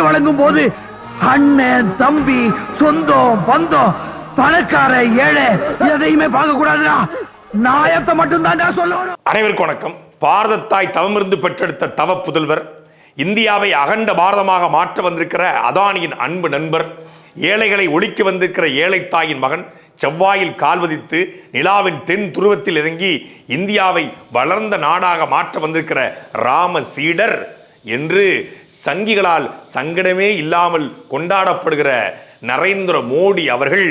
வழங்கும் போது அண்ணன் தம்பி சொந்தம் பந்தம் பணக்கார ஏழை எதையுமே பார்க்க கூடாதுடா நாயத்தை மட்டும் தான்டா சொல்லணும். அனைவருக்கும் வணக்கம். பாரத தாய் தவமிருந்து பெற்றெடுத்த தவ புதல்வர் இந்தியாவை அகண்ட பாரதமாக மாற்ற வந்திருக்கிற அதானியின் அன்பு நண்பர் ஏழைகளை ஒழிக்க வந்திருக்கிற ஏழை தாயின் மகன் செவ்வாயில் கால்வதித்து நிலாவின் தென் துருவத்தில் இறங்கி இந்தியாவை வளர்ந்த நாடாக மாற்ற வந்திருக்கிற ராம சீடர் என்று சங்கிகளால் சங்கடமே இல்லாமல் கொண்டாடப்படுகிற நரேந்திர மோடி அவர்கள்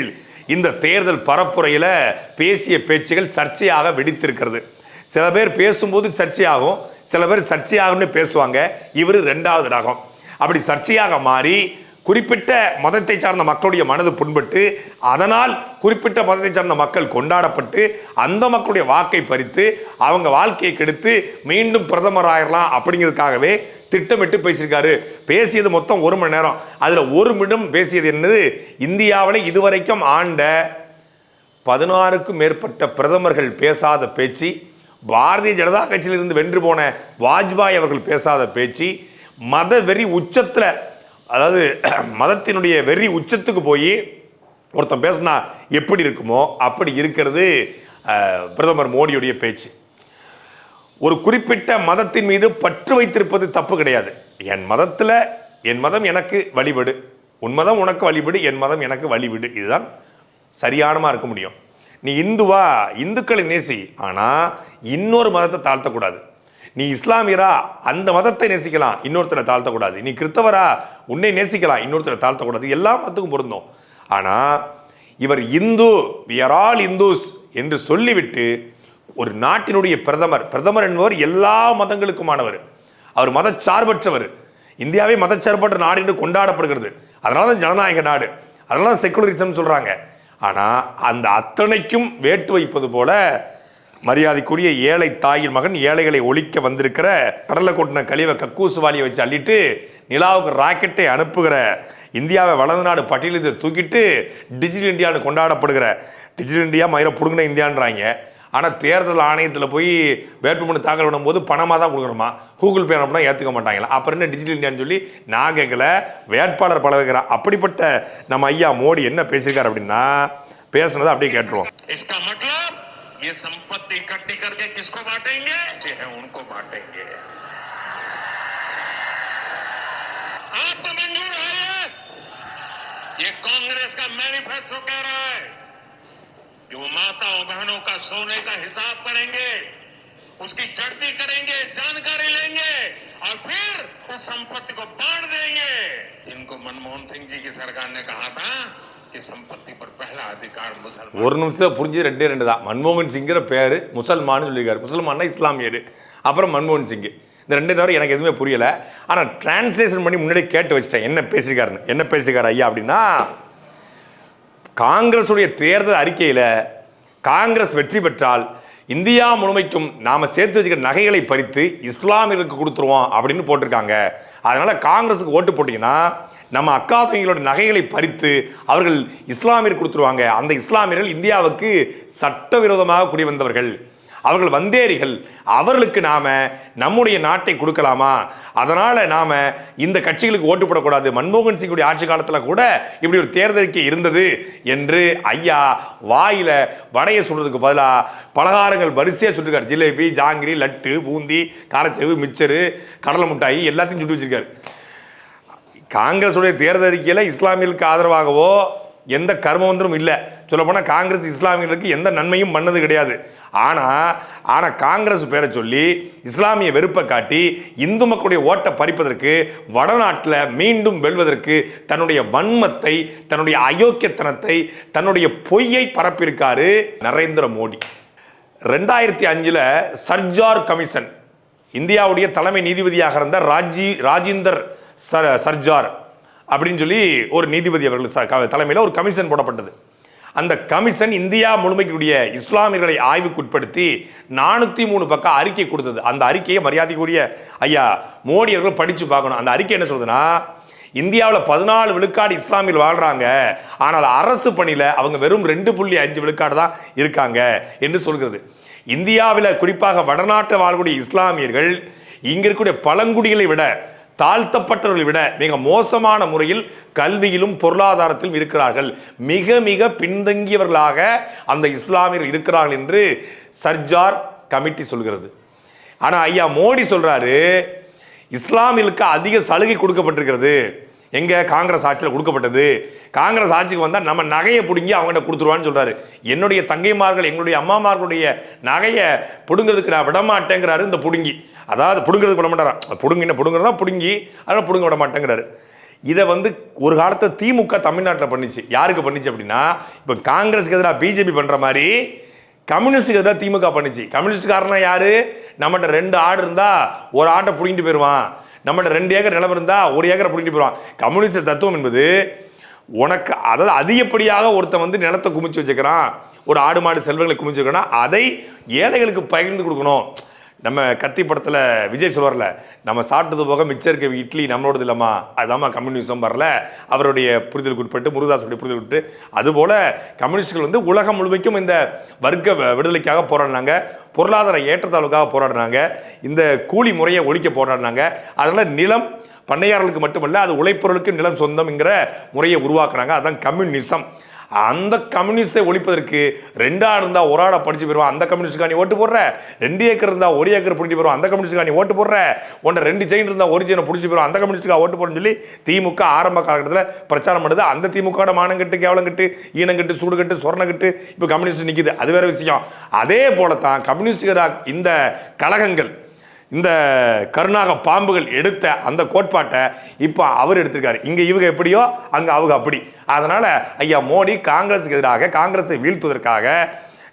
இந்த தேர்தல் பரப்புரையில் பேசிய பேச்சுகள் சர்ச்சையாக வெடித்திருக்கிறது. சில பேர் பேசும்போது சர்ச்சையாகும் சில பேர் சர்ச்சையாகும்னு பேசுவாங்க. இவர் ரெண்டாவது ராகம் அப்படி சர்ச்சையாக மாறி குறிப்பிட்ட மதத்தை சார்ந்த மக்களுடைய மனது புண்பட்டு அதனால் குறிப்பிட்ட மதத்தை சார்ந்த மக்கள் கொண்டாடப்பட்டு அந்த மக்களுடைய வாக்கை பறித்து அவங்க வாழ்க்கையை கெடுத்து மீண்டும் பிரதமர் ஆயிரலாம் அப்படிங்கிறதுக்காகவே திட்டமிட்டு பேசியிருக்காரு. பேசியது மொத்தம் ஒரு மணி நேரம். அதில் ஒரு நிமிடம் பேசியது என்னது? இந்தியாவில் இதுவரைக்கும் ஆண்ட பதினாறுக்கும் மேற்பட்ட பிரதமர்கள் பேசாத பேச்சு பாரதிய ஜனதா கட்சியிலிருந்து வென்று போன வாஜ்பாய் அவர்கள் பேசாத பேச்சு மத வெறி உச்சத்தில் அதாவது மதத்தினுடைய வெறி உச்சத்துக்கு போய் ஒருத்தன் பேசினா எப்படி இருக்குமோ அப்படி இருக்கிறது பிரதமர் மோடியுடைய பேச்சு. ஒரு குறிப்பிட்ட மதத்தின் மீது பற்று வைத்திருப்பது தப்பு கிடையாது. என் மதத்தில் என் மதம் எனக்கு வழிபடு. உன் மதம் உனக்கு வழிபடு என் மதம் எனக்கு வழிபடு இதுதான் சரியானமாக இருக்க முடியும். நீ இந்துவா இந்துக்களை நேசி. ஆனால் இன்னொரு மதத்தை தாழ்த்தக்கூடாது. நீ இஸ்லாமியரா அந்த மதத்தை நேசிக்கலாம். இன்னொருத்தரை தாழ்த்தக்கூடாது. நீ கிறித்தவரா உன்னை நேசிக்கலாம். இன்னொருத்தரை தாழ்த்தக்கூடாது. எல்லா மதத்துக்கும் பொருந்தும். ஆனால் இவர் Hindu we are all Hindus என்று சொல்லிவிட்டு ஒரு நாட்டினுடைய பிரதமர் பிரதமர் என்பவர் எல்லா மதங்களுக்குமானவர். அவர் மதச்சார்பற்றவர். இந்தியாவே மதச்சார்பற்ற நாடு என்று கொண்டாடப்படுகிறது. அதனால தான் ஜனநாயக நாடு. அதனால தான் செக்குலரிசம் சொல்கிறாங்க ஆனால் அந்த அத்தனைக்கும் வேட்டு வைப்பது போல மரியாதைக்குரிய ஏழை தாயின் மகன் ஏழைகளை ஒழிக்க வந்திருக்கிற கடலை கொட்டின கழிவை கக்கூசுவாலியை வச்சு அள்ளிட்டு நிலாவுக்கு ராக்கெட்டை அனுப்புகிற இந்தியாவை வளர்ந்த நாடு பட்டியலிருந்து தூக்கிட்டு டிஜிட்டல் இந்தியான்னு கொண்டாடப்படுகிற டிஜிட்டல் இந்தியா மயிரை பிடுங்கின இந்தியான்றாங்க. ஆனால் தேர்தல் ஆணையத்தில் போய் வேட்புமனு தாக்கல் பண்ணும்போது பணமாக தான் கொடுக்குறோமா கூகுள் பே அனுப்புனா ஏற்றுக்க மாட்டாங்களா அப்புறம் என்ன டிஜிட்டல் இந்தியான்னு சொல்லி நான் கேட்கல வேட்பாளர் பல வைக்கிறான் அப்படிப்பட்ட நம்ம ஐயா மோடி என்ன பேசியிருக்காரு அப்படின்னா பேசுனதை அப்படியே கேட்டுருவோம் इसका मतलब ये संपत्ति इकट्ठी करके किसको बांटेंगे जो है उनको बांटेंगे आपको मंजूर है ये? ये कांग्रेस का मैनिफेस्टो कह रहा है कि वो माताओं बहनों का सोने का हिसाब करेंगे उसकी जड़ती करेंगे जानकारी लेंगे और फिर उस संपत्ति को बांट देंगे जिनको मनमोहन सिंह जी की सरकार ने कहा था कि संपत्ति पर पहला अधिकार मुसलमान ஒரு நிமிஷத்தில் புரிஞ்சு ரெண்டே ரெண்டு தான் மன்மோகன் சிங்கிற பேர் முசல்மான்னு சொல்லியிருக்காரு முசல்மான்னா இஸ்லாமியர் அப்புறம் மன்மோகன் சிங் இந்த ரெண்டே தவிர எனக்கு எதுவுமே புரியல ஆனால் டிரான்ஸ்லேஷன் பண்ணி முன்னாடி கேட்டு வச்சிட்டேன் என்ன பேசியிருக்காருன்னு என்ன பேசியிருக்காரு ஐயா அப்படின்னா காங்கிரஸுடைய தேர்தல் அறிக்கையில் காங்கிரஸ் வெற்றி பெற்றால் இந்தியா முழுமைக்கும் நாம் சேர்த்து வச்சுக்கிற நகைகளை பறித்து இஸ்லாமியர்களுக்கு கொடுத்துருவோம் அப்படின்னு போட்டிருக்காங்க. அதனால் காங்கிரஸுக்கு ஓட்டு போட்டிங்கன்னா நம்ம அக்கா தங்கிகளோட நகைகளை பறித்து அவர்கள் இஸ்லாமியர் கொடுத்துருவாங்க. அந்த இஸ்லாமியர்கள் இந்தியாவுக்கு சட்டவிரோதமாக குடி வந்தவர்கள் அவர்கள் வந்தேரிகள். அவர்களுக்கு நாம நம்முடைய நாட்டை கொடுக்கலாமா? அதனால நாம இந்த கட்சிகளுக்கு ஓட்டு போடக்கூடாது. மன்மோகன் சிங்குடைய ஆட்சி காலத்துல கூட இப்படி ஒரு தேர்தலுக்கு இருந்தது என்று ஐயா வாயில வடையை சொல்றதுக்கு பதிலாக பலகாரங்கள் வரிசையாக சொல்லிருக்காரு ஜிலேபி ஜாங்கிரி லட்டு பூந்தி காரச்சேவு மிச்சரு கடலை மிட்டாய் எல்லாத்தையும் சுட்டு வச்சிருக்காரு. காங்கிரஸுடைய தேர்தல் அறிக்கையில் இஸ்லாமியர்களுக்கு ஆதரவாகவோ எந்த கர்மவந்தரும் இல்லை. சொல்லப்போனால் காங்கிரஸ் இஸ்லாமியர்களுக்கு எந்த நன்மையும் பண்ணது கிடையாது. ஆனால் ஆனால் காங்கிரஸ் பேரை சொல்லி இஸ்லாமிய வெறுப்பை காட்டி இந்து மக்களுடைய ஓட்டை பறிப்பதற்கு வடநாட்டில் மீண்டும் வெல்வதற்கு தன்னுடைய வன்மத்தை தன்னுடைய அயோக்கியத்தனத்தை தன்னுடைய பொய்யை பரப்பியிருக்காரு நரேந்திர மோடி. ரெண்டாயிரத்தி அஞ்சில் சர்ஜார் கமிஷன் இந்தியாவுடைய தலைமை நீதிபதியாக இருந்த ராஜி ராஜிந்தர் சர் சர்ஜார் அப்படின்னு சொல்லி ஒரு நீதிபதி அவர்கள் தலைமையில் ஒரு கமிஷன் போடப்பட்டது. அந்த கமிஷன் இந்தியா முழுமைக்குரிய இஸ்லாமியர்களை ஆய்வுக்குட்படுத்தி நானூற்றி மூணு பக்கம் அறிக்கை கொடுத்தது. அந்த அறிக்கையை மரியாதைக்குரிய ஐயா மோடி அவர்கள் படித்து பார்க்கணும். அந்த அறிக்கை என்ன சொல்லுதுன்னா இந்தியாவில் பதினாலு விழுக்காடு இஸ்லாமியில் வாழ்கிறாங்க ஆனால் அரசு பணியில் அவங்க வெறும் ரெண்டு புள்ளி அஞ்சு விழுக்காடு தான் இருக்காங்க என்று சொல்கிறது. இந்தியாவில் குறிப்பாக வடநாட்டு வாழக்கூடிய இஸ்லாமியர்கள் இங்கே இருக்கக்கூடிய பழங்குடிகளை விட தாழ்த்தப்பட்டவர்களை விட மிக மோசமான முறையில் கல்வியிலும் பொருளாதாரத்திலும் இருக்கிறார்கள். மிக மிக பின்தங்கியவர்களாக அந்த இஸ்லாமியர்கள் இருக்கிறார்கள் என்று சர்ஜார் கமிட்டி சொல்கிறது. ஆனால் ஐயா மோடி சொல்கிறாரு இஸ்லாமியர்களுக்கு அதிக சலுகை கொடுக்கப்பட்டிருக்கிறது. எங்கே? காங்கிரஸ் ஆட்சியில் கொடுக்கப்பட்டது. காங்கிரஸ் ஆட்சிக்கு வந்தால் நம்ம நகையை பிடுங்கி அவங்ககிட்ட கொடுத்துருவான்னு சொல்கிறாரு என்னுடைய தங்கைமார்கள் எங்களுடைய அம்மாமார்களுடைய நகையை பிடுங்கிறதுக்கு நான் விடமாட்டேங்கிறாரு இந்த பிடுங்கி. அதாவது பிடுங்கிறது விட மாட்டாரா? பிடுங்கின பிடுங்குறதா பிடுங்கி அதனால் பிடுங்க விட மாட்டேங்கிறாரு. இதை வந்து ஒரு காலத்தை திமுக தமிழ்நாட்டில் பண்ணிச்சு. யாருக்கு பண்ணிச்சு அப்படின்னா இப்போ காங்கிரஸுக்கு எதிராக பிஜேபி பண்ணுற மாதிரி கம்யூனிஸ்டுக்கு எதிராக திமுக பண்ணிச்சு. கம்யூனிஸ்டுக்காரனா யார்? நம்மகிட்ட ரெண்டு ஆடு இருந்தால் ஒரு ஆட்டை பிடிங்கிட்டு போயிடுவான் நம்மகிட்ட ரெண்டு ஏக்கர் நிலம் இருந்தால் ஒரு ஏக்கரை பிடிங்கிட்டு போயிடுவான் கம்யூனிஸ்ட் தத்துவம் என்பது உனக்கு அதாவது அதிகப்படியாக ஒருத்தன் வந்து நிலத்தை குமிச்சு வச்சுக்கிறான். ஒரு ஆடு மாடு செல்வங்களை குமிச்சு வைக்கிறான்னா அதை ஏழைகளுக்கு பகிர்ந்து கொடுக்கணும். நம்ம கத்தி படத்தில் விஜய் சொல்வார்ல நம்ம சாப்பிட்டது போக மிச்சம் இருக்க இட்லி நம்மளோடது இல்லைம்மா அதுதாம்மா கம்யூனிசம் வரல. அவருடைய புரிதலுக்கு உட்பட்டு முருகதாசுடைய புரிதல் உட்பட்டு அதுபோல் கம்யூனிஸ்டுகள் வந்து உலகம் முழுமைக்கும் இந்த வர்க்க வ- விடுதலைக்காக போராடினாங்க. பொருளாதார ஏற்றத்தாழ்வுக்காக போராடினாங்க. இந்த கூலி முறையை ஒழிக்க போராடினாங்க. அதனால் நிலம் பண்ணையாளர்களுக்கு மட்டுமல்ல அது உழைப்பொருளுக்கு நிலம் சொந்தம்ங்கிற முறையை உருவாக்குறாங்க. அதுதான் கம்யூனிசம். அந்த கம்யூனிஸ்டை ஒழிப்பதற்கு ரெண்டா இருந்தா ஒரு ஆடை படிச்சு போயிடுவான் அந்த கம்யூனிஸ்டுக்கா நீ ஓட்டு போடுற? ரெண்டு ஏக்கர் இருந்தா ஒரு ஏக்கர் பிடிச்சி போயிடுவோம் அந்த கம்யூனிஸ்டுக்கா நீ ஓட்டு போடுற? ஒன்று ரெண்டு செயின் இருந்தா ஒரு செயினை பிடிச்சி போயிடும் அந்த கம்யூனிஸ்டுக்கா ஓட்டு போடணும் சொல்லி திமுக ஆரம்ப காலகட்டத்தில் பிரச்சாரம் பண்ணுது. அந்த திமுக மானம் கட்டு கேவலம் கட்டு ஈனம் கட்டு சூடு கட்டு சொர்ண கட்டு இப்போ கம்யூனிஸ்ட் நிற்கிது அது வேற விஷயம். அதே போல தான் கம்யூனிஸ்டுக்கு இந்த கழகங்கள் இந்த கருணாக பாம்புகள் எடுத்த அந்த கோட்பாட்டை இப்போ அவர் எடுத்திருக்காரு. இங்கே இவங்க எப்படியோ அங்கே அவங்க அப்படி. அதனால் ஐயா மோடி காங்கிரஸுக்கு எதிராக காங்கிரஸை வீழ்த்துவதற்காக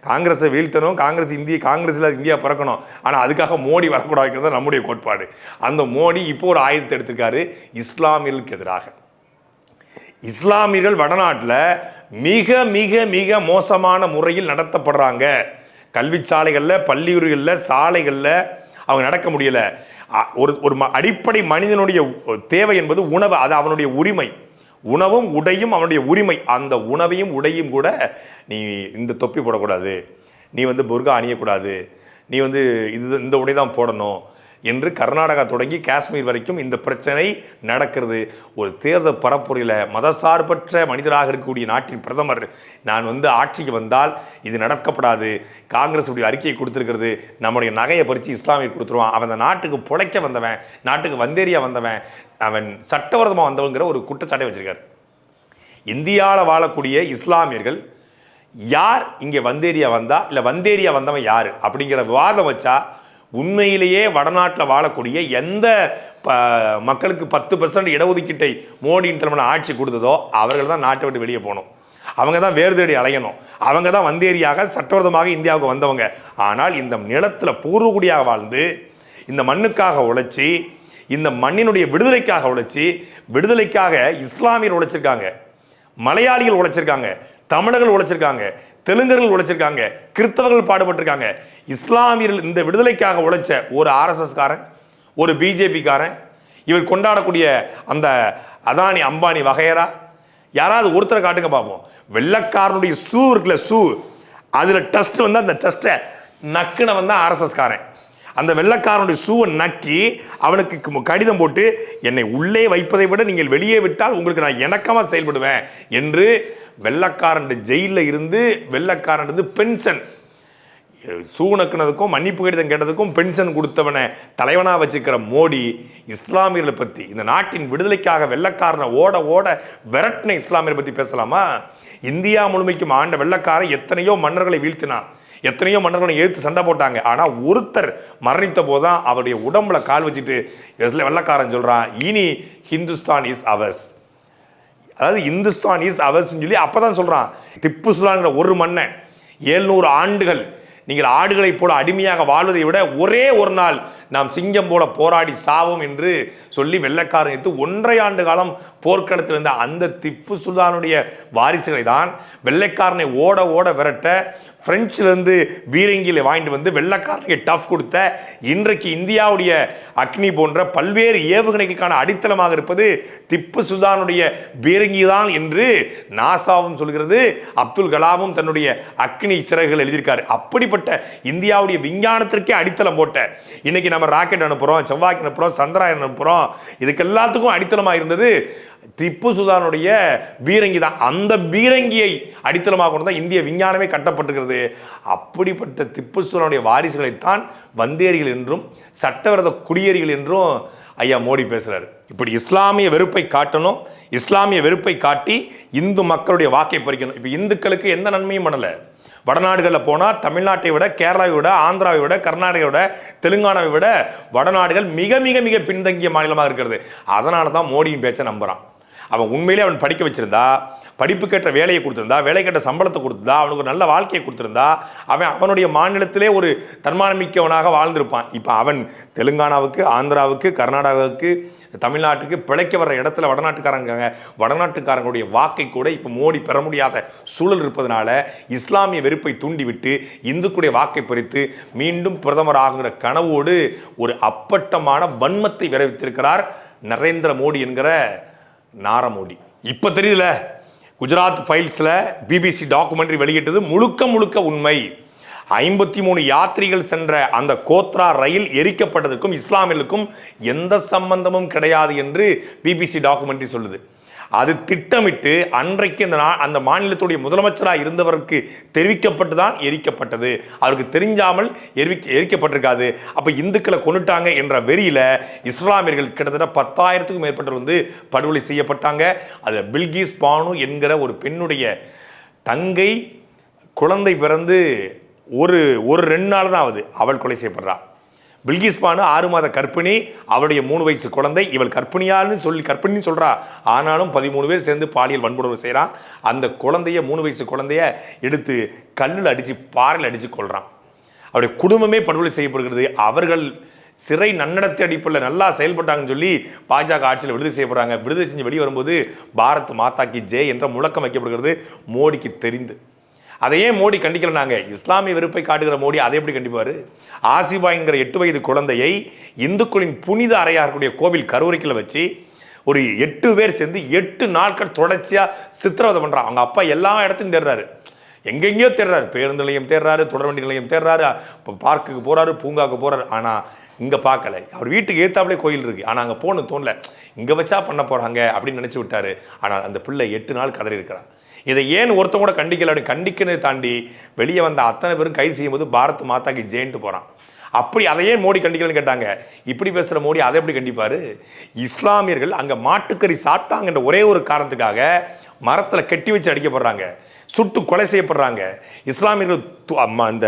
காங்கிரஸை வீழ்த்தணும் காங்கிரஸ் இந்திய காங்கிரஸில் இந்தியா பிறக்கணும். ஆனால் அதுக்காக மோடி வரக்கூடாதுங்கிறது நம்முடைய கோட்பாடு. அந்த மோடி இப்போ ஒரு ஆயுதத்தை எடுத்திருக்காரு இஸ்லாமியர்களுக்கு எதிராக. இஸ்லாமியர்கள் வடநாட்டில் மிக மிக மிக மோசமான முறையில் நடத்தப்படுறாங்க. கல்வி சாலைகளில் பள்ளியூர்களில் சாலைகளில் அவங்க நடக்க முடியல. ஒரு ஒரு ம- அடிப்படை மனிதனுடைய தேவை என்பது உணவு அது அவனுடைய உரிமை. உணவும் உடையும் அவனுடைய உரிமை. அந்த உணவையும் உடையும் கூட நீ இந்த தொப்பி போடக்கூடாது. நீ வந்து புர்கா அணியக்கூடாது. நீ வந்து இது இந்த உடை தான் போடணும். என்று கர்நாடகா தொடங்கி காஷ்மீர் வரைக்கும் இந்த பிரச்சனை நடக்கிறது. ஒரு தேர்தல் பரப்புரையில் மதசார்பற்ற மனிதராக இருக்கக்கூடிய நாட்டின் பிரதமர் நான் வந்து ஆட்சிக்கு வந்தால் இது நடக்கப்படாது. காங்கிரஸ் உடைய அறிக்கையை கொடுத்துருக்கிறது. நம்முடைய நகையை பறித்து இஸ்லாமியை கொடுத்துருவான். அவன் அந்த நாட்டுக்கு பிழைக்க வந்தவன் நாட்டுக்கு வந்தேரியா வந்தவன் அவன் சட்டவிரதமாக வந்தவங்கிற ஒரு குற்றச்சாட்டை வச்சிருக்காரு. இந்தியாவில் வாழக்கூடிய இஸ்லாமியர்கள் யார் இங்கே வந்தேரியா வந்தா இல்லை வந்தேரியா வந்தவன் யார்? அப்படிங்கிற விவாதம் வச்சா உண்மையிலேயே வடநாட்டில் வாழக்கூடிய எந்த ப- மக்களுக்கு பத்து பர்சன்ட் இடஒதுக்கீட்டை மோடியின் தலைமையில் ஆட்சி கொடுத்ததோ அவர்கள் தான் நாட்டை விட்டு வெளியே போகணும். அவங்க தான் வேறு தேடி அலையணும். அவங்க தான் வந்தேரியாக சட்டவிரோதமாக இந்தியாவுக்கு வந்தவங்க. ஆனால் இந்த நிலத்தில் பூர்வகுடியாக வாழ்ந்து இந்த மண்ணுக்காக உழைச்சி இந்த மண்ணினுடைய விடுதலைக்காக உழைச்சி விடுதலைக்காக இஸ்லாமியர் உழைச்சிருக்காங்க. மலையாளிகள் உழைச்சிருக்காங்க. தமிழர்கள் உழைச்சிருக்காங்க. தெலுங்கர்கள் உழைச்சிருக்காங்க. கிறிஸ்தவர்கள் பாடுபட்டிருக்காங்க. இஸ்லாமியர்கள் இந்த விடுதலைக்காக உழைச்ச ஒரு ஆர்எஸ்எஸ்காரன் ஒரு பிஜேபிக்காரன் இவர் கொண்டாடக்கூடிய அந்த அதானி அம்பானி வகையரா? யாராவது ஒருத்தரை காட்டுங்க பார்ப்போம் வெள்ளக்காரனுடைய ஷூ இருக்குல்ல ஷூ அதில் டஸ்ட் வந்து அந்த டஸ்ட்டை நக்குனவன் தான் ஆர்எஸ்எஸ்காரன். அந்த வெள்ளக்காரனுடைய ஷூவை நக்கி அவனுக்கு கடிதம் போட்டு என்னை உள்ளே வைப்பதை விட நீங்கள் வெளியே விட்டால் உங்களுக்கு நான் இணக்கமாக செயல்படுவேன் என்று வெள்ளக்காரன் ஜெயிலில் இருந்து வெள்ளக்காரன் பென்ஷன். சூனக்குனதுக்கும் மன்னிப்பு கடிதம் கேட்டதுக்கும் பென்ஷன் கொடுத்தவனை தலைவனாக வச்சுக்கிற மோடி இஸ்லாமியர்களை பற்றி இந்த நாட்டின் விடுதலைக்காக வெள்ளக்காரனை ஓட ஓட விரட்டின இஸ்லாமியரை பற்றி பேசலாமா? இந்தியா முழுமைக்கும் ஆண்ட வெள்ளக்காரன் எத்தனையோ மன்னர்களை வீழ்த்தினான். எத்தனையோ மன்னர்களை எதிர்த்து சண்டை போட்டாங்க. ஆனால் ஒருத்தர் மரணித்த போதுதான் அவருடைய உடம்புல கால் வச்சுட்டு வெள்ளக்காரன் சொல்கிறான் இனி ஹிந்துஸ்தான் இஸ் அவர்ஸ் அதாவது இந்துஸ்தான் இஸ் அவர்ஸ்ன்னு சொல்லி அப்போ தான் சொல்கிறான் திப்பு சுல்தான்கிற ஒரு மன்னன் ஏழ்நூறு ஆண்டுகள் நீங்கள் ஆடுகளைப் போல அடிமையாக வாழ்வதை விட ஒரே ஒரு நாள் நாம் சிங்கம் போல போராடி சாவோம் என்று சொல்லி வெள்ளைக்காரன் எடுத்து ஒன்றரை ஆண்டு காலம் போர்க்களத்தில் இருந்த அந்த திப்பு சுல்தானுடைய வாரிசுகளை தான் வெள்ளைக்காரனை ஓட ஓட விரட்ட பிரெஞ்சுலேருந்து பீரங்கியில் வாங்கிட்டு வந்து வெள்ளக்காரனுக்கு டஃப் கொடுத்த இன்றைக்கு இந்தியாவுடைய அக்னி போன்ற பல்வேறு ஏவுகணைகளுக்கான அடித்தளமாக இருப்பது திப்பு சுல்தானுடைய பீரங்கி தான் என்று நாசாவும் சொல்கிறது. அப்துல் கலாமும் தன்னுடைய அக்னி சிறகுகள் எழுதியிருக்காரு. அப்படிப்பட்ட இந்தியாவுடைய விஞ்ஞானத்திற்கே அடித்தளம் போட்ட இன்னைக்கு நம்ம ராக்கெட் அனுப்புகிறோம் செவ்வாய்க்கு அனுப்புகிறோம் சந்திராயன் அனுப்புகிறோம் இதுக்கு எல்லாத்துக்கும் அடித்தளமாக இருந்தது திப்பு சுல்தானுடைய பீரங்கி தான். அந்த பீரங்கியை அடித்தளமாக கொண்டு தான் இந்திய விஞ்ஞானமே கட்டப்பட்டிருக்கிறது. அப்படிப்பட்ட திப்பு சுல்தானுடைய வாரிசுகளைத்தான் வந்தேரிகள் என்றும் சட்டவிரத குடியேறிகள் என்றும் ஐயா மோடி பேசுகிறார் இப்படி இஸ்லாமிய வெறுப்பை காட்டணும் இஸ்லாமிய வெறுப்பை காட்டி இந்து மக்களுடைய வாக்கை பறிக்கணும். இப்போ இந்துக்களுக்கு எந்த நன்மையும் பண்ணலை. வடநாடுகளில் போனால் தமிழ்நாட்டை விட கேரளாவை விட ஆந்திராவை விட கர்நாடகாவை விட தெலுங்கானாவை விட வடநாடுகள் மிக மிக மிக பின்தங்கிய மாநிலமாக இருக்கிறது. அதனால தான் மோடியின் பேச்சை நம்புறான். அவன் உண்மையிலே அவன் படிக்க வச்சிருந்தா கேட்ட வேலையை கொடுத்துருந்தா வேலை கேட்ட சம்பளத்தை கொடுத்துருந்தா அவனுக்கு ஒரு நல்ல வாழ்க்கையை கொடுத்துருந்தா அவன் அவனுடைய மாநிலத்திலே ஒரு தன்மானமிக்கவனாக வாழ்ந்திருப்பான். இப்போ அவன் தெலுங்கானாவுக்கு ஆந்திராவுக்கு கர்நாடகாவுக்கு தமிழ்நாட்டுக்கு பிழைக்க வர்ற இடத்துல வடநாட்டுக்காரங்க வடநாட்டுக்காரங்களுடைய வாக்கை கூட இப்போ மோடி பெற முடியாத சூழல் இருப்பதனால இஸ்லாமிய வெறுப்பை தூண்டிவிட்டு இந்துக்களுடைய வாக்கை பறித்து மீண்டும் பிரதமர் ஆகுங்கிற கனவோடு ஒரு அப்பட்டமான வன்மத்தை விரைவித்திருக்கிறார் நரேந்திர மோடி என்கிற நாரமோடி. இப்போ தெரியுதுல குஜராத் ஃபைல்ஸில் பிபிசி டாக்குமெண்ட்ரி வெளியிட்டது முழுக்க முழுக்க உண்மை. ஐம்பத்தி மூணு யாத்ரிகள் சென்ற அந்த கோத்ரா ரயில் எரிக்கப்பட்டதற்கும் இஸ்லாமியர்களுக்கும் எந்த சம்பந்தமும் கிடையாது என்று பிபிசி டாக்குமெண்ட்ரி சொல்லுது. அது திட்டமிட்டு அன்றைக்கு அந்த நா- அந்த மாநிலத்துடைய முதலமைச்சராக இருந்தவருக்கு தெரிவிக்கப்பட்டு தான் எரிக்கப்பட்டது. அவருக்கு தெரிஞ்சாமல் எரிவிக்க எரிக்கப்பட்டிருக்காது. அப்போ இந்துக்களை கொண்டுட்டாங்க என்ற வெறியில் இஸ்லாமியர்கள் கிட்டத்தட்ட பத்தாயிரத்துக்கும் மேற்பட்டவர் வந்து படுகொலை செய்யப்பட்டாங்க. அதில் பில்கிஸ் பானு என்கிற ஒரு பெண்ணுடைய தங்கை குழந்தை பிறந்து ஒரு ஒரு ரெண்டு நாள் தான் ஆகுது. அவள் கொலை செய்யப்படுறா. பில்கிஸ் பானு ஆறு மாத கற்பிணி அவளுடைய மூணு வயசு குழந்தை இவள் கர்ப்பிணியான்னு சொல்லி கற்பிணின்னு சொல்கிறா ஆனாலும் பதிமூணு பேர் சேர்ந்து பாலியல் வன்புணர்வு செய்கிறான் அந்த குழந்தைய மூணு வயசு குழந்தைய எடுத்து கல்லில் அடித்து பாறையில் அடித்து கொள்கிறான் அவருடைய குடும்பமே படுகொலை செய்யப்படுகிறது. அவர்கள் சிறை நன்னடத்தை அடிப்படையில் நல்லா செயல்பட்டாங்கன்னு சொல்லி பாஜக ஆட்சியில் விடுதலை செய்யப்படுறாங்க விடுதலை செஞ்சு வெளியே வரும்போது பாரத் மாதா கி ஜெய் என்ற முழக்கம் வைக்கப்படுகிறது. மோடிக்கு தெரிந்து. அதையே மோடி கண்டிக்கலனாங்க. இஸ்லாமிய வெறுப்பை காட்டுகிற மோடி அதை எப்படி கண்டிப்பாரு? ஆசிபாய்ங்கிற எட்டு வயது குழந்தையை இந்துக்களின் புனித அறையாக இருக்கக்கூடிய கோவில் கருவறைக்கில் வச்சு ஒரு எட்டு பேர் சேர்ந்து எட்டு நாட்கள் தொடர்ச்சியாக சித்திரவதை பண்ணுறான் அவங்க அப்பா எல்லா இடத்தையும் தேடுறாரு. எங்கெங்கேயோ தேடுறாரு. பேருந்து நிலையம் தேடுறாரு தொடர்வண்டி நிலையம் தேடுறாரு பார்க்குக்கு போறாரு பூங்காவுக்கு போறாரு. ஆனா இங்க பார்க்கல. அவர் வீட்டுக்கு ஏற்றாப்புலே கோயில் இருக்கு. ஆனா அங்க போகணும் தோணல. இங்க வச்சா பண்ண போறாங்க அப்படின்னு நினைச்சு விட்டாரு. ஆனால் அந்த பிள்ளை எட்டு நாள் கதறி இருக்கிறான். இதை ஏன் ஒருத்தவங்க கூட கண்டிக்கல அப்படின்னு கண்டிக்கிறதை தாண்டி வெளியே வந்த அத்தனை பேரும் கைது செய்யும்போது பாரத் மாதாக்கு ஜெயின்ட்டு போகிறான் அப்படி அதையே மோடி கண்டிக்கலன்னு கேட்டாங்க? இப்படி பேசுகிற மோடி அதை எப்படி கண்டிப்பாரு? இஸ்லாமியர்கள் அங்கே மாட்டுக்கறி சாப்பிட்டாங்கன்ற ஒரே ஒரு காரணத்துக்காக மரத்தில் கட்டி வச்சு அடிக்கப்படுறாங்க. சுட்டு கொலை செய்யப்படுறாங்க. இஸ்லாமியர்கள் அந்த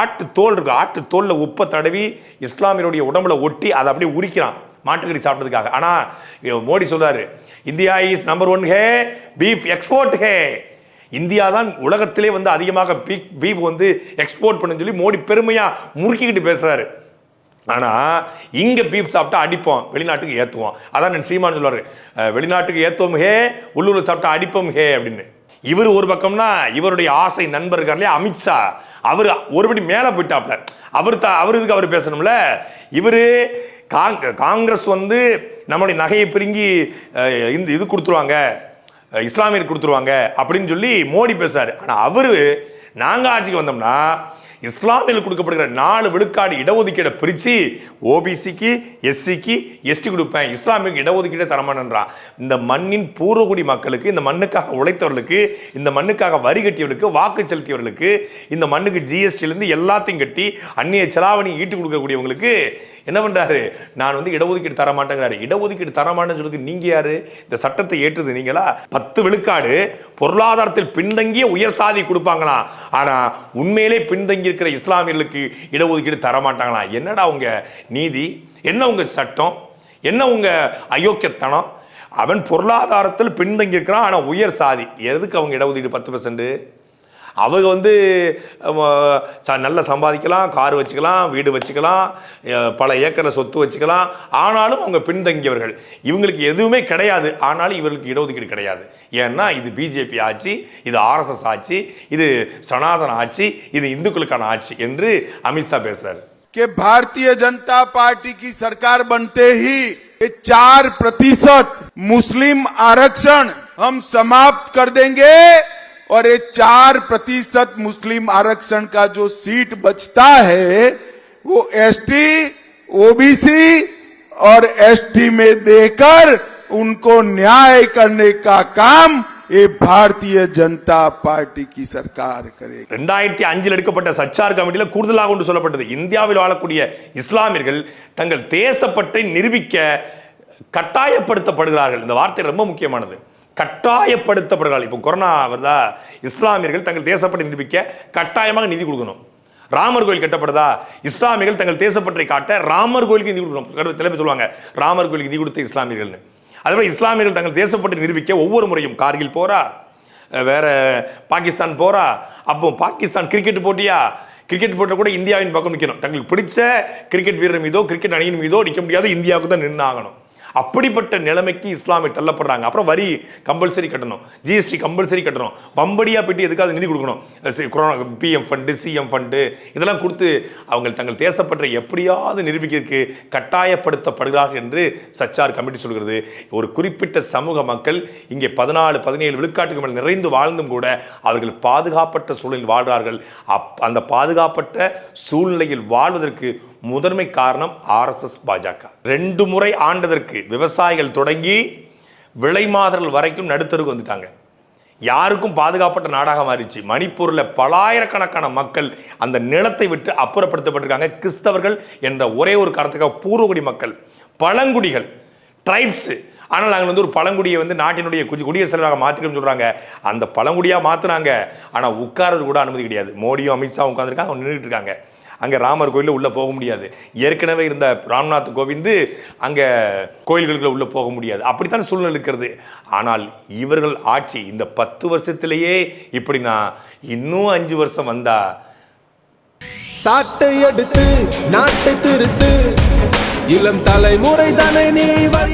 ஆட்டு தோல் இருக்கு ஆட்டு தோலில் உப்பை தடவி இஸ்லாமியருடைய உடம்புல ஒட்டி அதை அப்படியே உரிக்கிறான் மாட்டுக்கறி சாப்பிட்டதுக்காக. ஆனால் மோடி சொல்றாரு இந்தியா இஸ் நம்பர் ஒன் ஹே பீஃப் எக்ஸ்போர்ட் ஹே. இந்தியா தான் உலகத்திலே வந்து அதிகமாக பீக் பீஃப் வந்து எக்ஸ்போர்ட் பண்ணு சொல்லி மோடி பெருமையாக முறுக்கிக்கிட்டு பேசுகிறாரு ஆனால் இங்கே பீஃப் சாப்பிட்டா அடிப்போம் வெளிநாட்டுக்கு ஏற்றுவோம் அதான் நான் சீமான் சொல்லுவார் வெளிநாட்டுக்கு ஏற்றுவோம் ஹே உள்ளூரில் சாப்பிட்டா அடிப்போம் ஹே அப்படின்னு. இவர் ஒரு பக்கம்னா இவருடைய ஆசை நண்பர் இருக்கார்லையே அமித்ஷா. அவர் ஒருபடி மேலே போயிட்டாப்ல. அவர் த அவர் இதுக்கு அவர் பேசணும்ல. இவர் காங்க காங்கிரஸ் வந்து நம்மளுடைய நகையை பிரிங்கி இந்த இது கொடுத்துருவாங்க இஸ்லாமியர் கொடுத்துருவாங்க அப்படின்னு சொல்லி மோடி பேசுறாரு. ஆனால் அவர் நாங்கள் ஆட்சிக்கு வந்தோம்னா இஸ்லாமியில் கொடுக்கப்படுகிற நாலு விழுக்காடு இடஒதுக்கீடை பிரித்து ஓபிசிக்கு எஸ்சிக்கு எஸ்டி கொடுப்பேன். இஸ்லாமியருக்கு இடஒதுக்கீடை தரமானன்றான் இந்த மண்ணின் பூர்வகுடி மக்களுக்கு இந்த மண்ணுக்காக உழைத்தவர்களுக்கு இந்த மண்ணுக்காக வரி கட்டியவர்களுக்கு வாக்கு செலுத்தியவர்களுக்கு இந்த மண்ணுக்கு ஜிஎஸ்டிலேருந்து எல்லாத்தையும் கட்டி அந்நிய செலாவணி ஈட்டு கொடுக்கக்கூடியவங்களுக்கு என்ன பண்ணுறாரு நான் வந்து இடஒதுக்கீடு தர மாட்டேங்கிறாரு இடஒதுக்கீடு தர மாட்டேன்னு சொல்லி நீங்கள் யார்? இந்த சட்டத்தை ஏற்றுது நீங்களா? பத்து விழுக்காடு பொருளாதாரத்தில் பின்தங்கிய உயர் சாதி கொடுப்பாங்களாம் ஆனால் உண்மையிலே பின்தங்கி இருக்கிற இஸ்லாமியர்களுக்கு இடஒதுக்கீடு தர மாட்டாங்களாம் என்னடா அவங்க நீதி? என்ன உங்கள் சட்டம்? என்ன உங்கள் அயோக்கியத்தனம்? அவன் பொருளாதாரத்தில் பின்தங்கி இருக்கிறான் ஆனால் உயர் சாதி. எதுக்கு அவங்க இடஒதுக்கீடு பத்து பர்சன்ட் அவங்க வந்து அஹ், ச- நல்லா சம்பாதிக்கலாம் கார் வச்சுக்கலாம் வீடு வச்சுக்கலாம் அஹ், பல ஏக்கரில் சொத்து வச்சுக்கலாம் ஆனாலும் அவங்க பின்தங்கியவர்கள் இவங்களுக்கு எதுவுமே கிடையாது ஆனாலும் இவர்களுக்கு இடஒதுக்கீடு கிடையாது ஏன்னா இது பிஜேபி ஆட்சி இது ஆர்எஸ்எஸ் ஆட்சி இது சனாதன ஆட்சி இது இந்துக்களுக்கான ஆட்சி என்று அமித்ஷா பேசுறாரு कि भारतीय जनता पार्टी की सरकार बनते ही ये चार प्रतिशत मुस्लिम आरक्षण हम समाप्त कर देंगे और ये चार प्रतिशत मुस्लिम आरक्षण का जो सीट बचता है वो एसटी ओबीसी और एसटी में देकर उनको न्याय करने का काम ये भारतीय जनता पार्टी की सरकार करेगी ரெண்டாயிரத்தி அஞ்சில் எடுக்கப்பட்ட சச்சார் கமிட்டியில் கூடுதலாக ஒன்று சொல்லப்பட்டது இந்தியாவில் வாழக்கூடிய இஸ்லாமியர்கள் தங்கள் தேசப்பற்றை நிரூபிக்க கட்டாயப்படுத்தப்படுகிறார்கள் இந்த வார்த்தை ரொம்ப முக்கியமானது கட்டாயப்படுத்தப்படுகிறார்கள். இப்போ கொரோனா வருதா? இஸ்லாமியர்கள் தங்கள் தேசப்பட்டு நிரூபிக்க கட்டாயமாக நிதி கொடுக்கணும். ராமர் கோயில் கட்டப்படுதா? இஸ்லாமியர்கள் தங்கள் தேசப்பற்றை காட்ட ராமர் கோயிலுக்கு நிதி கொடுக்கணும். தலைமை சொல்லுவாங்க ராமர் கோயிலுக்கு நிதி கொடுத்த இஸ்லாமியர்கள்னு. அதே இஸ்லாமியர்கள் தங்கள் தேசப்பட்டு நிரூபிக்க ஒவ்வொரு முறையும் கார்கில் போரா வேற பாகிஸ்தான் போரா அப்போ பாகிஸ்தான் கிரிக்கெட் போட்டியா? கிரிக்கெட் போட்ட கூட இந்தியாவின் பக்கம் நிற்கணும் தங்களுக்கு பிடிச்ச கிரிக்கெட் வீரர் மீதோ கிரிக்கெட் அணியின் மீதோ நிற்க முடியாது. இந்தியாவுக்கு தான் நின்று ஆகணும் அப்படிப்பட்ட நிலைமைக்கு இஸ்லாமிய தள்ளப்படுறாங்க. அப்புறம் வரி கம்பல்சரி கட்டணும். ஜிஎஸ்டி கம்பல்சரி கட்டணும். பம்படியாக போய்ட்டு எதுக்காக நிதி கொடுக்கணும். Corona PM fund CM fund இதெல்லாம் கொடுத்து அவங்க தங்கள் தேசப்பற்ற எப்படியாவது நிரூபிக்கிறதுக்கு கட்டாயப்படுத்தப்படுகிறார்கள் என்று சச்சார் கமிட்டி சொல்கிறது. ஒரு குறிப்பிட்ட சமூக மக்கள் இங்கே பதினாலு பதினேழு விழுக்காட்டுக்கு மேல் நிறைந்து வாழ்ந்தும் கூட அவர்கள் பாதுகாப்பற்ற சூழலில் வாழ்கிறார்கள் அப் அந்த பாதுகாப்பற்ற சூழ்நிலையில் வாழ்வதற்கு முதன்மை காரணம் ஆர்எஸ்எஸ் பாஜக. ரெண்டு முறை ஆண்டதற்கு விவசாயிகள் தொடங்கி விலை மாதர்கள் வரைக்கும் நடுத்தருக்கு வந்துட்டாங்க. யாருக்கும் பாதுகாப்பட்ட நாடாக மாறிடுச்சு. மணிப்பூரில் பலாயிரக்கணக்கான மக்கள் அந்த நிலத்தை விட்டு அப்புறப்படுத்தப்பட்டிருக்காங்க. கிறிஸ்தவர்கள் என்ற ஒரே ஒரு காரணத்துக்காக பூர்வகுடி மக்கள். பழங்குடிகள் ட்ரைப்ஸு ஆனால் நாங்கள் வந்து ஒரு பழங்குடியை வந்து நாட்டினுடைய குடி குடியரசுத் தலைவராக மாற்றிக்கணும்னு சொல்கிறாங்க அந்த பழங்குடியாக மாற்றுறாங்க ஆனால் உட்கார்றது கூட அனுமதி கிடையாது. மோடியும் அமித்ஷாவும் உட்காந்துருக்காங்க அவங்க நின்றுட்டு இருக்காங்க. அங்கே ராமர் கோயிலில் உள்ளே போக முடியாது. ஏற்கனவே இருந்த ராம்நாத் கோவிந்து அங்கே கோயில்களுக்குள்ள உள்ளே போக முடியாது. அப்படித்தான் சூழ்நிலை இருக்கிறது. ஆனால் இவர்கள் ஆட்சி இந்த பத்து வருஷத்திலேயே இப்படின்னா இன்னும் அஞ்சு வருஷம் வந்தா சாட்டை எடுத்து நாட்டை திருத்து. இளம் தலைமுறை தானே நீ